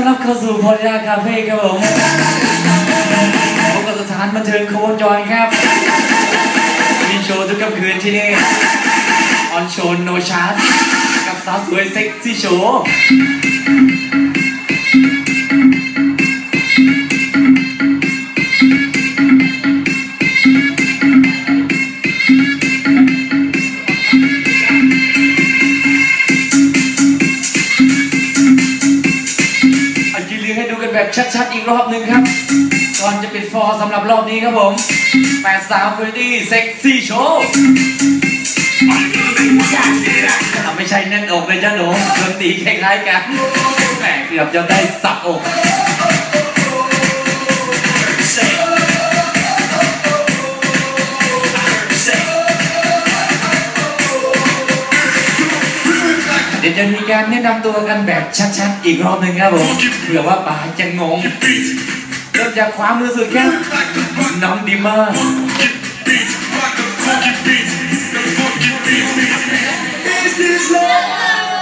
อนรับเข้าสู่พอลิยาคาเฟ่ครับผมพบกับสถานบันเทิงโคจรครับ มีโชว์ทุกค่ำคืนที่นี่ ออนโชว์โนชาร์ตกับสาวสวยเซ็กซี่โชว์ แบบชัดๆอีกรอบหนึ่งครับ ก่อนจะปิดฟอร์สำหรับรอบนี้ครับผมแปดสาวคุยดี้เซ็กซี่โชว์ไม่ใช่แน่นอกเลยจ้าหนูดนตรีคล้ายๆกันแหมเกือบจะได้สับอก เดี๋ยวจะมีการแนะนำตัวกันแบบชัดๆ อีกรอบหนึ่งครับผมเผื่อว่าป๋าจะงงเริ่มจากความมือสุดครับน้องดิมเมอร์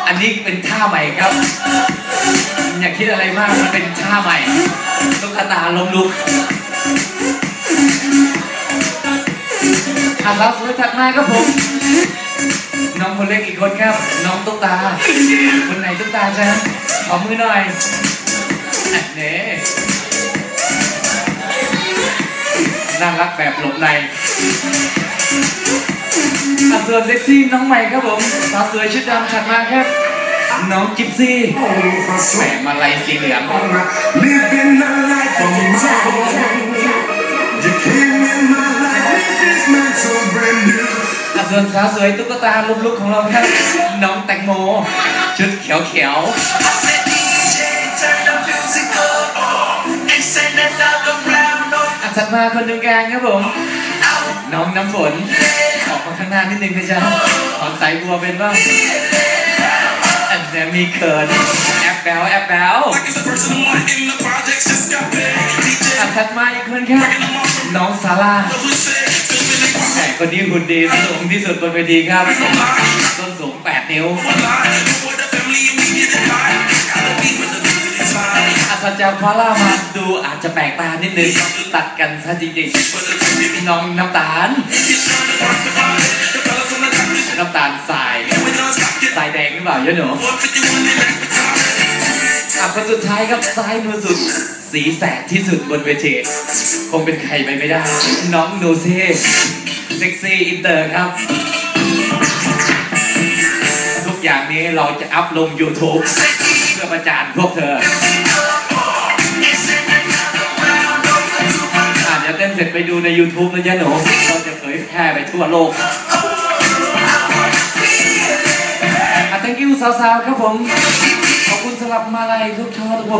อันนี้เป็นท่าใหม่ครับ อย่าคิดอะไรมากมันเป็นท่าใหม่ตุ๊กตาลมลุกอาสาวสวยถัดมาครับผม น้องคนเล็กอีกคนครับ น้องตุ๊กตา คนไหนตุ๊กตาจ๊ะขอมือหน่อยเน่น่ารักแบบหลบในอะส่วนเซ็กซี่น้องใหม่ครับผมสาวสวยชุดดำถัดมาครับ น้องกิฟซี่แหมมาลายสีเหลือง Living my life ส่วนสาวสวยตุ๊กตาลุกลุกของเราครับน้องแตงโม ชุดเขียวเขียว I said, DJ, turn the music up. And send another round of ๆอะถัดมาคนหนึ่งกลางครับผม น้องน้ำฝน ออกมาข้างหน้านิดนึงนะจ๊ะถอสายบัวเป็นบ้างอันนี้มีเขินแอปแบลแอปแบลอะถัดมาอีกคนครับน้องซาร่า แหมคนนี้หุ่นดีสูงที่สุดบนเวทีครับต้นสูง 8 นิ้ว alive. With the family and we get it right. Gotta be when the music is live. อาจจะพอล่ามาดูอาจจะแปลกตานิดนึงตัดกันซะจริงๆน้องน้ำตาล น้ำตาลทรายทรายแดงหรือเปล่าเยอะหนูอะคนสุดท้ายครับซ้ายมือสุดสีแสดที่สุดบนเวทีคงเป็นใครไปไม่ได้ น้องโนเซ่ เซ็กซี่อินเตอร์ครับ ทุกอย่างนี้เราจะอัพลง YouTube เพื่อประจานพวกเธอ อาจจะเต้นเสร็จไปดูใน YouTube นะจ๊ะหนูเราจะเผยแพร่ไปทั่วโลกอะ thank you สาวๆ ครับผม ขอบคุณสำหรับมาลัยลูกช่อทุกคน